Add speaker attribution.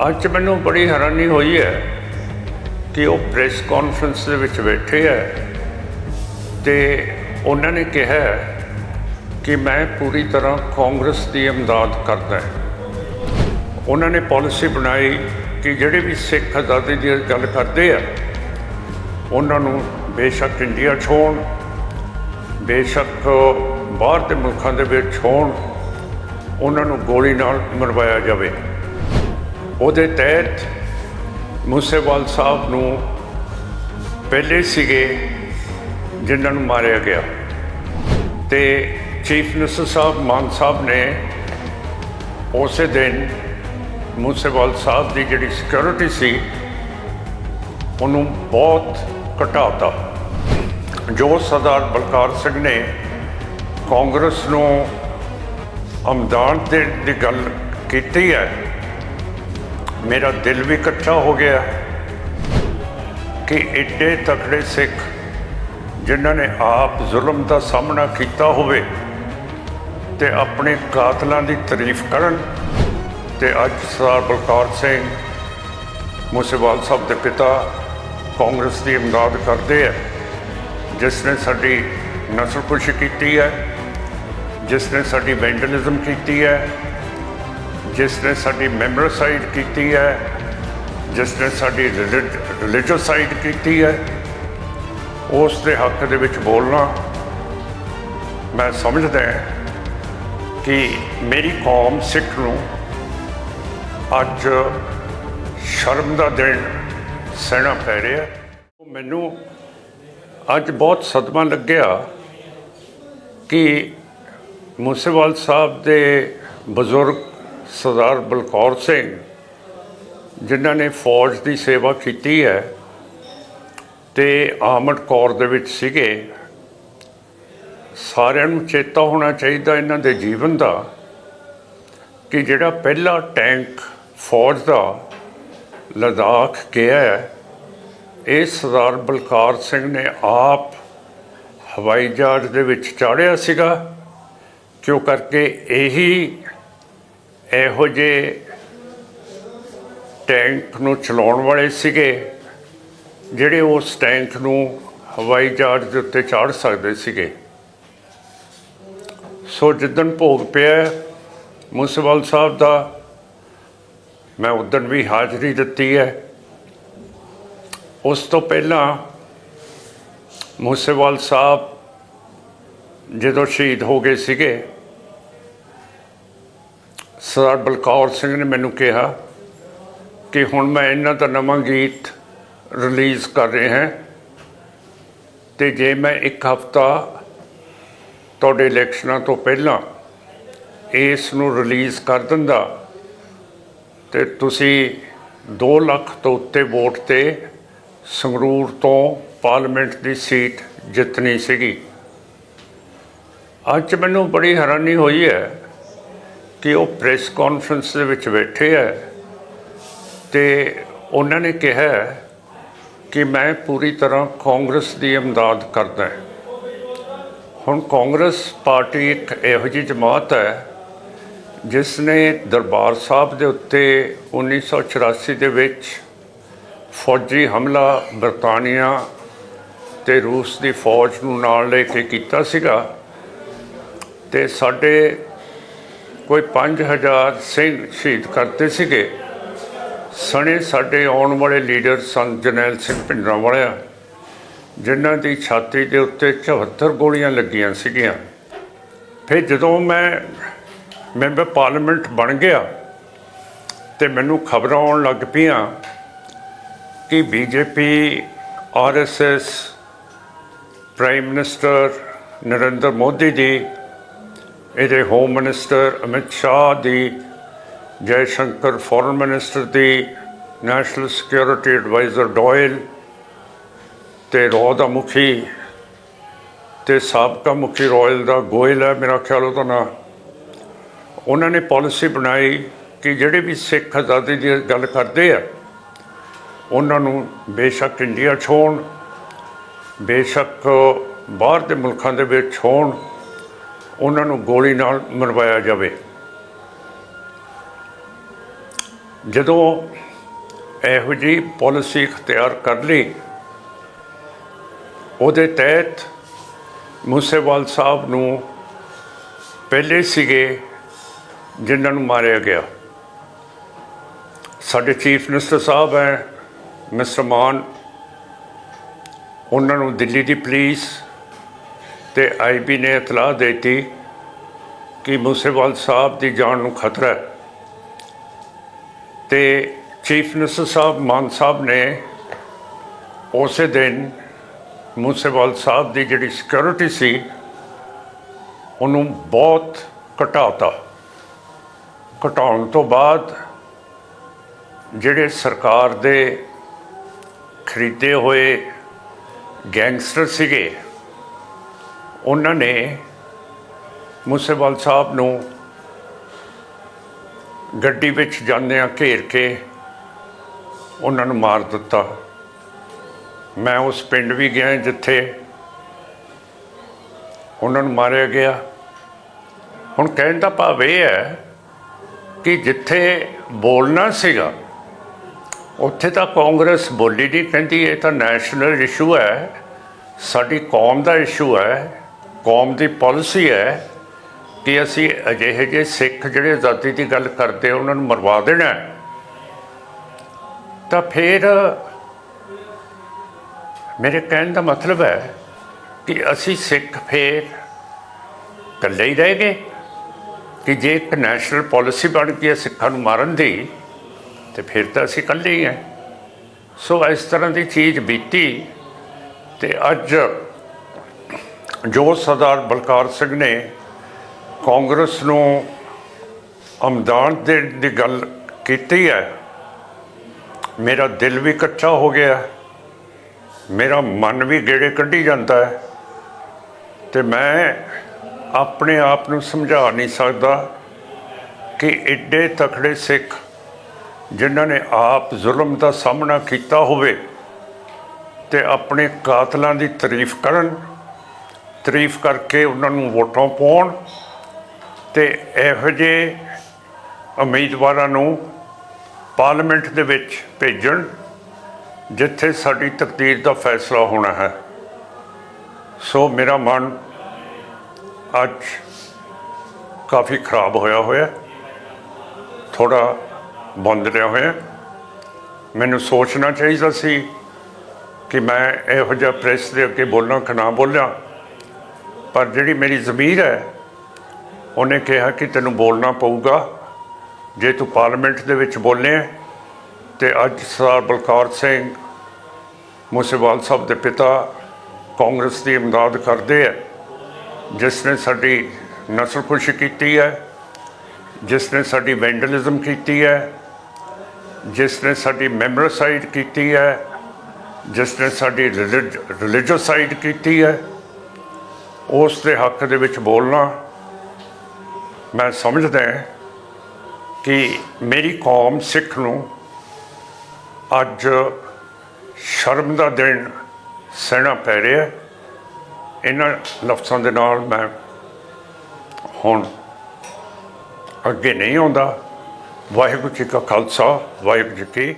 Speaker 1: ਅੱਜ ਮੈਨੂੰ ਬੜੀ ਹੈਰਾਨੀ ਹੋਈ ਹੈ ਕਿ ਉਹ ਪ੍ਰੈਸ ਕਾਨਫਰੰਸ ਦੇ ਵਿੱਚ ਬੈਠੇ ਹੈ ਤੇ ਉਹਨਾਂ ਨੇ ਕਿਹਾ ਕਿ ਮੈਂ ਪੂਰੀ ਤਰ੍ਹਾਂ ਕਾਂਗਰਸ ਦੀ ਇਮਦਾਦ ਕਰਦਾ ਉਹਨਾਂ ਨੇ ਪਾਲਿਸੀ ਬਣਾਈ ਕਿ ਜਿਹੜੇ ਵੀ ਸਿੱਖ ਆਜ਼ਾਦੀ ਦੀ ਗੱਲ ਕਰਦੇ ਆ, ਉਹਨਾਂ ਨੂੰ ਬੇਸ਼ੱਕ ਇੰਡੀਆ ਛੋਣ, ਬੇਸ਼ੱਕ ਬਾਹਰ ਦੇ ਮੁਲਕਾਂ ਦੇ ਵਿੱਚ ਹੋਣ, ਉਹਨਾਂ ਨੂੰ ਗੋਲੀ ਨਾਲ ਮਰਵਾਇਆ ਜਾਵੇ। ਉਹਦੇ ਤਹਿਤ ਮੂਸੇਵਾਲ ਸਾਹਿਬ ਨੂੰ ਪਹਿਲੇ ਸੀਗੇ ਜਿਨ੍ਹਾਂ ਨੂੰ ਮਾਰਿਆ ਗਿਆ। ਤੇ ਚੀਫ ਮਿਨਿਸਟਰ ਸਾਹਿਬ ਮਾਨ ਸਾਹਿਬ ਨੇ ਉਸੇ ਦਿਨ ਮੂਸੇਵਾਲ ਸਾਹਿਬ ਦੀ ਜਿਹੜੀ ਸਿਕਿਉਰਿਟੀ ਸੀ, ਉਹਨੂੰ ਬਹੁਤ ਘਟਾਤਾ। ਜੋ ਸਰਦਾਰ ਬਲਕਾਰ ਸਿੰਘ ਨੇ ਕਾਂਗਰਸ ਨੂੰ ਅਮਦਾਨ ਦੇ ਦੀ ਗੱਲ ਕੀਤੀ ਹੈ ਮੇਰਾ ਦਿਲ ਵੀ ਇਕੱਠਾ ਹੋ ਗਿਆ ਕਿ ਇੱਡੇ ਤਕੜੇ ਸਿੱਖ ਜਿਨ੍ਹਾਂ ਨੇ ਆਪ ਜ਼ੁਲਮ ਦਾ ਸਾਹਮਣਾ ਕੀਤਾ ਹੋਵੇ ਤੇ ਆਪਣੇ ਕਾਤਲਾਂ ਦੀ ਤਾਰੀਫ ਕਰਨ ਤੇ ਅੱਜ ਸਰਦਾਰ ਬਲਕੌਰ ਸਿੰਘ ਮੂਸੇਵਾਲ ਸਾਹਿਬ ਦੇ ਪਿਤਾ ਕਾਂਗਰਸ ਦੀ ਇਮਦਾਦ ਕਰਦੇ ਹੈ ਜਿਸ ਨੇ ਸਾਡੀ ਨਸਲਕੁਸ਼ੀ ਕੀਤੀ ਹੈ, ਜਿਸ ਨੇ ਸਾਡੀ ਵੈਂਡਲਿਜ਼ਮ ਕੀਤੀ ਹੈ ਜਿਸ ਨੇ ਸਾਡੀ ਮੈਮੋਰੀਸਾਈਡ ਕੀਤੀ ਹੈ, ਜਿਸ ਨੇ ਸਾਡੀ ਰਿਲੀਜੀਅਸਾਈਡ ਕੀਤੀ ਹੈ, ਉਸ ਦੇ ਹੱਕ ਦੇ ਵਿੱਚ ਬੋਲਣਾ, ਮੈਂ ਸਮਝਦਾ ਕਿ ਮੇਰੀ ਕੌਮ ਸਿੱਖ ਨੂੰ ਅੱਜ ਸ਼ਰਮ ਦਾ ਦਿਨ ਸਹਿਣਾ ਪੈ ਰਿਹਾ ਮੈਨੂੰ ਅੱਜ ਬਹੁਤ ਸਦਮਾ ਲੱਗਿਆ ਕਿ ਮੂਸੇਵਾਲ ਸਾਹਿਬ ਦੇ ਬਜ਼ੁਰਗ ਸਰਦਾਰ ਬਲਕੌਰ ਸਿੰਘ, ਜਿਨ੍ਹਾਂ ਨੇ ਫੌਜ ਦੀ ਸੇਵਾ ਕੀਤੀ ਹੈ ਤੇ ਆਮਦ ਕੌਰ ਦੇ ਵਿੱਚ ਸੀਗੇ, ਸਾਰਿਆਂ ਨੂੰ ਚੇਤਾ ਹੋਣਾ ਚਾਹੀਦਾ ਇਹਨਾਂ ਦੇ ਜੀਵਨ ਦਾ ਕਿ ਜਿਹੜਾ ਪਹਿਲਾ ਟੈਂਕ ਫੌਜ ਦਾ ਲਦਾਖ ਗਿਆ ਹੈ, ਇਹ ਸਰਦਾਰ ਬਲਕਾਰ ਸਿੰਘ ਨੇ ਆਪ ਹਵਾਈ ਜਹਾਜ਼ ਦੇ ਵਿੱਚ ਚਾੜਿਆ ਸੀਗਾ ਕਿਉਂ ਕਰਕੇ ਇਹੀ ਇਹੋ ਜਿਹੇ ਟੈਂਕ ਨੂੰ ਚਲਾਉਣ ਵਾਲੇ ਸੀਗੇ, ਜਿਹੜੇ ਉਸ ਟੈਂਕ ਨੂੰ ਹਵਾਈ ਜਹਾਜ਼ ਦੇ ਉੱਤੇ ਚਾੜ ਸਕਦੇ ਸੀਗੇ। ਸੋ ਜਿੱਦਣ ਭੋਗ ਪਿਆ ਮੂਸੇਵਾਲ ਸਾਹਿਬ ਦਾ, ਮੈਂ ਉਦੋਂ ਵੀ ਹਾਜ਼ਰੀ ਦਿੱਤੀ ਹੈ। ਉਸ ਤੋਂ ਪਹਿਲਾਂ ਮੂਸੇਵਾਲ ਸਾਹਿਬ ਜਦੋਂ ਸ਼ਹੀਦ ਹੋ ਗਏ ਸੀਗੇ ਸਰਦਾਰ ਬਲਕੌਰ ਸਿੰਘ ਨੇ ਮੈਨੂੰ ਕਿਹਾ ਕਿ ਹੁਣ ਮੈਂ ਇਹਨਾਂ ਦਾ ਨਵਾਂ ਗੀਤ ਰਿਲੀਜ਼ ਕਰ ਰਿਹਾ ਹਾਂ ਤੇ ਜੇ ਮੈਂ ਇੱਕ ਹਫਤਾ ਤੁਹਾਡੇ ਇਲੈਕਸ਼ਨਾਂ ਤੋਂ ਪਹਿਲਾਂ ਇਸ ਨੂੰ ਰਿਲੀਜ਼ ਕਰ ਦਿੰਦਾ ਤੇ ਤੁਸੀਂ 2 ਲੱਖ ਤੋਂ ਉੱਤੇ ਵੋਟ ਤੇ ਸੰਗਰੂਰ ਤੋਂ ਪਾਰਲੀਮੈਂਟ ਦੀ ਸੀਟ ਜਿੱਤਣੀ ਸੀਗੀ। ਅੱਜ ਮੈਨੂੰ ਬੜੀ ਹੈਰਾਨੀ ਹੋਈ ਹੈ ਕਿ ਉਹ ਪ੍ਰੈਸ ਕਾਨਫਰੰਸ ਦੇ ਵਿੱਚ ਬੈਠੇ ਹੈ ਤੇ ਉਹਨਾਂ ਨੇ ਕਿਹਾ ਕਿ ਮੈਂ ਪੂਰੀ ਤਰ੍ਹਾਂ ਕਾਂਗਰਸ ਦੀ ਇਮਦਾਦ ਕਰਦਾ ਹੁਣ ਕਾਂਗਰਸ ਪਾਰਟੀ ਇੱਕ ਇਹੋ ਜਿਹੀ ਜਮਾਤ ਹੈ ਜਿਸ ਨੇ ਦਰਬਾਰ ਸਾਹਿਬ ਦੇ ਉੱਤੇ 1984 ਦੇ ਵਿੱਚ ਫੌਜੀ ਹਮਲਾ ਬਰਤਾਨੀਆ ਤੇ ਰੂਸ ਦੀ ਫੌਜ ਨੂੰ ਨਾਲ ਲੈ ਕੇ ਕੀਤਾ ਸੀਗਾ ਤੇ ਸਾਡੇ ਕੋਈ 5000 ਸਿੰਘ ਸ਼ਹੀਦ ਕਰਤੇ ਸੀਗੇ। ਸਣੇ ਸਾਡੇ ਆਉਣ ਵਾਲੇ ਲੀਡਰ ਸਨ ਜਰਨੈਲ ਸਿੰਘ ਭਿੰਡਰਾਂ ਵਾਲਿਆ, ਜਿਨ੍ਹਾਂ ਦੀ ਛਾਤੀ ਦੇ ਉੱਤੇ 74 ਗੋਲੀਆਂ ਲੱਗੀਆਂ ਸੀਗੀਆਂ। ਫਿਰ ਜਦੋਂ ਮੈਂ ਮੈਂਬਰ ਪਾਰਲੀਮੈਂਟ ਬਣ ਗਿਆ ਤੇ ਮੈਨੂੰ ਖਬਰਾਂ ਆਉਣ ਲੱਗ ਪਈਆਂ ਕਿ BJP RSS prime minister Narendra Modi ਦੀ ਇਹਦੇ ਹੋਮ ਮਿਨਿਸਟਰ ਅਮਿਤ ਸ਼ਾਹ ਦੀ ਜੈ ਸ਼ੰਕਰ ਫੋਰਨ ਮਿਨਿਸਟਰ ਦੀ ਨੈਸ਼ਨਲ ਸਿਕਿਉਰਿਟੀ ਐਡਵਾਈਜ਼ਰ ਡੋਇਲ ਤੇ ਰੋ ਦਾ ਮੁਖੀ ਤੇ ਸਾਬਕਾ ਮੁਖੀ ਰਾਇਲ ਦਾ ਗੋਇਲ ਹੈ, ਮੇਰਾ ਖਿਆਲ ਉਹਦਾ ਨਾਂ। ਉਹਨਾਂ ਨੇ ਪਾਲਿਸੀ ਬਣਾਈ ਕਿ ਜਿਹੜੇ ਵੀ ਸਿੱਖ ਆਜ਼ਾਦੀ ਦੀ ਗੱਲ ਕਰਦੇ ਆ, ਉਹਨਾਂ ਨੂੰ ਬੇਸ਼ੱਕ ਇੰਡੀਆ ਛੋਣ ਬੇਸ਼ੱਕ ਬਾਹਰ ਦੇ ਮੁਲਕਾਂ ਦੇ ਵਿੱਚ ਹੋਣ। ਉਹਨਾਂ ਨੂੰ ਗੋਲੀ ਨਾਲ ਮਰਵਾਇਆ ਜਾਵੇ। ਜਦੋਂ ਇਹੋ ਜਿਹੀ ਪਾਲਿਸੀ ਇਖਤਿਆਰ ਕਰ ਲਈ, ਉਹਦੇ ਤਹਿਤ ਮੂਸੇਵਾਲ ਸਾਹਿਬ ਨੂੰ ਪਹਿਲੇ ਸੀਗੇ ਜਿਨ੍ਹਾਂ ਨੂੰ ਮਾਰਿਆ ਗਿਆ। ਸਾਡੇ ਚੀਫ ਮਿਨਿਸਟਰ ਸਾਹਿਬ ਹੈ, ਮਿਸਟਰ ਮਾਨ, ਉਹਨਾਂ ਨੂੰ ਦਿੱਲੀ ਦੀ ਪੁਲਿਸ ਤੇ ਆਈਬੀ ਨੇ ਇਤਲਾਹ ਦੇ ਦਿੱਤੀ ਕਿ ਮੂਸੇਵਾਲ ਸਾਹਿਬ ਦੀ ਜਾਨ ਨੂੰ ਖਤਰਾ ਹੈ। ਤੇ ਚੀਫ ਮਿਨਿਸਟਰ ਸਾਹਿਬ ਮਾਨ ਸਾਹਿਬ ਨੇ ਉਸੇ ਦਿਨ ਮੂਸੇਵਾਲ ਸਾਹਿਬ ਦੀ ਜਿਹੜੀ ਸਿਕਿਉਰਿਟੀ ਸੀ, ਉਹਨੂੰ ਬਹੁਤ ਘਟਾਤਾ। ਘਟਾਉਣ ਤੋਂ ਬਾਅਦ ਜਿਹੜੇ ਸਰਕਾਰ ਦੇ ਖਰੀਦੇ ਹੋਏ ਗੈਂਗਸਟਰ ਸੀਗੇ ਉਹਨਾਂ ਨੇ ਮੂਸੇਵਾਲ ਸਾਹਿਬ ਨੂੰ ਗੱਡੀ ਵਿੱਚ ਜਾਂਦਿਆਂ ਘੇਰ ਕੇ ਉਹਨਾਂ ਨੂੰ ਮਾਰ ਦਿੱਤਾ। ਮੈਂ ਉਸ ਪਿੰਡ ਵੀ ਗਿਆ ਜਿੱਥੇ ਉਹਨਾਂ ਨੂੰ ਮਾਰਿਆ ਗਿਆ। ਹੁਣ ਕਹਿਣ ਦਾ ਭਾਵ ਇਹ ਹੈ ਕਿ ਜਿੱਥੇ ਬੋਲਣਾ ਸੀਗਾ, ਉੱਥੇ ਤਾਂ ਕਾਂਗਰਸ ਬੋਲੀ ਨਹੀਂ ਕਹਿੰਦੀ, ਇਹ ਤਾਂ ਨੈਸ਼ਨਲ ਇਸ਼ੂ ਹੈ। ਸਾਡੀ ਕੌਮ ਦਾ ਇਸ਼ੂ ਹੈ। ਕੌਮ ਦੀ ਪਾਲਿਸੀ ਹੈ ਕਿ ਅਸੀਂ ਅਜਿਹੇ ਜਿਹੇ ਸਿੱਖ ਜਿਹੜੇ ਆਜ਼ਾਦੀ ਦੀ ਗੱਲ ਕਰਦੇ ਉਹਨਾਂ ਨੂੰ ਮਰਵਾ ਦੇਣਾ ਤਾਂ ਫਿਰ ਮੇਰੇ ਕਹਿਣ ਦਾ ਮਤਲਬ ਹੈ ਕਿ ਅਸੀਂ ਸਿੱਖ ਫੇਰ ਇਕੱਲੇ ਹੀ ਰਹਿ ਗਏ ਕਿ ਜੇ ਇੱਕ ਨੈਸ਼ਨਲ ਪਾਲਿਸੀ ਬਣ ਗਈ ਹੈ ਸਿੱਖਾਂ ਨੂੰ ਮਾਰਨ ਦੀ, ਤੇ ਫਿਰ ਤਾਂ ਅਸੀਂ ਇਕੱਲੇ ਹੀ ਹਾਂ। ਸੋ ਇਸ ਤਰ੍ਹਾਂ ਦੀ ਚੀਜ਼ ਬੀਤੀ ਤੇ ਅੱਜ ਜੋ ਸਰਦਾਰ ਬਲਕਾਰ ਸਿੰਘ ਨੇ ਕਾਂਗਰਸ ਨੂੰ ਅਮਦਾਨ ਦੇਣ ਦੀ ਗੱਲ ਕੀਤੀ ਹੈ, ਮੇਰਾ ਦਿਲ ਵੀ ਕੱਚਾ ਹੋ ਗਿਆ, ਮੇਰਾ ਮਨ ਵੀ ਗੇੜੇ ਕੱਢੀ ਜਾਂਦਾ ਹੈ ਤੇ ਮੈਂ ਆਪਣੇ ਆਪ ਨੂੰ ਸਮਝਾ ਨਹੀਂ ਸਕਦਾ ਕਿ ਐਡੇ ਤਖੜੇ ਸਿੱਖ ਜਿਨ੍ਹਾਂ ਨੇ ਆਪ ਜ਼ੁਲਮ ਦਾ ਸਾਹਮਣਾ ਕੀਤਾ ਹੋਵੇ ਤੇ ਆਪਣੇ ਕਾਤਲਾਂ ਦੀ ਤਾਰੀਫ ਕਰਨ ਤਾਰੀਫ ਕਰਕੇ ਉਹਨਾਂ ਨੂੰ ਵੋਟਾਂ ਪਾਉਣ ਤੇ ਇਹੋ ਜਿਹੇ ਉਮੀਦਵਾਰਾਂ ਨੂੰ ਪਾਰਲੀਮੈਂਟ ਦੇ ਵਿੱਚ ਭੇਜਣ, ਜਿੱਥੇ ਸਾਡੀ ਤਕਦੀਰ ਦਾ ਫੈਸਲਾ ਹੋਣਾ ਹੈ। ਸੋ ਮੇਰਾ ਮਨ ਅੱਜ ਕਾਫੀ ਖਰਾਬ ਹੋਇਆ ਹੋਇਆ ਥੋੜਾ ਬੰਦ ਰਿਹਾ ਹੋਇਆ। ਮੈਨੂੰ ਸੋਚਣਾ ਚਾਹੀਦਾ ਸੀ ਕਿ ਮੈਂ ਇਹੋ ਜਿਹਾ ਪ੍ਰੈਸ ਦੇ ਅੱਗੇ ਬੋਲਾਂ ਕਿ ਨਾ ਬੋਲਿਆ ਪਰ ਜਿਹੜੀ ਮੇਰੀ ਜ਼ਮੀਰ ਹੈ, ਉਹਨੇ ਕਿਹਾ ਕਿ ਤੈਨੂੰ ਬੋਲਣਾ ਪਊਗਾ। ਜੇ ਤੂੰ ਪਾਰਲੀਮੈਂਟ ਦੇ ਵਿੱਚ ਬੋਲੇ ਤੇ ਅੱਜ ਸਰਦਾਰ ਬਲਕੌਰ ਸਿੰਘ ਮੂਸੇਵਾਲ ਸਾਹਿਬ ਦੇ ਪਿਤਾ ਕਾਂਗਰਸ ਦੀ ਇਮਦਾਦ ਕਰਦੇ ਹੈ ਜਿਸ ਨੇ ਸਾਡੀ ਨਸਲ ਨਸਲਕੁਸ਼ੀ ਕੀਤੀ ਹੈ, ਜਿਸ ਨੇ ਸਾਡੀ ਵੈਂਡਲਿਜ਼ਮ ਕੀਤੀ ਹੈ, ਜਿਸ ਨੇ ਸਾਡੀ ਮੈਮੋਰੀਸਾਈਡ ਕੀਤੀ ਹੈ, ਜਿਸ ਨੇ ਸਾਡੀ ਰਿਲੀਜੀਅਸਾਈਡ ਕੀਤੀ ਹੈ ਉਸ ਦੇ ਹੱਕ ਦੇ ਵਿੱਚ ਬੋਲਣਾ, ਮੈਂ ਸਮਝਦਾ ਕਿ ਮੇਰੀ ਕੌਮ ਸਿੱਖ ਨੂੰ ਅੱਜ ਸ਼ਰਮ ਦਾ ਦਿਨ ਸਹਿਣਾ ਪੈ ਰਿਹਾ ਇਹਨਾਂ ਲਫ਼ਜ਼ਾਂ ਦੇ ਨਾਲ ਮੈਂ ਹੁਣ ਅੱਗੇ ਨਹੀਂ ਆਉਂਦਾ। ਵਾਹਿਗੁਰੂ ਜੀ ਕਾ ਖਾਲਸਾ, ਵਾਹਿਗੁਰੂ ਜੀ ਕੀ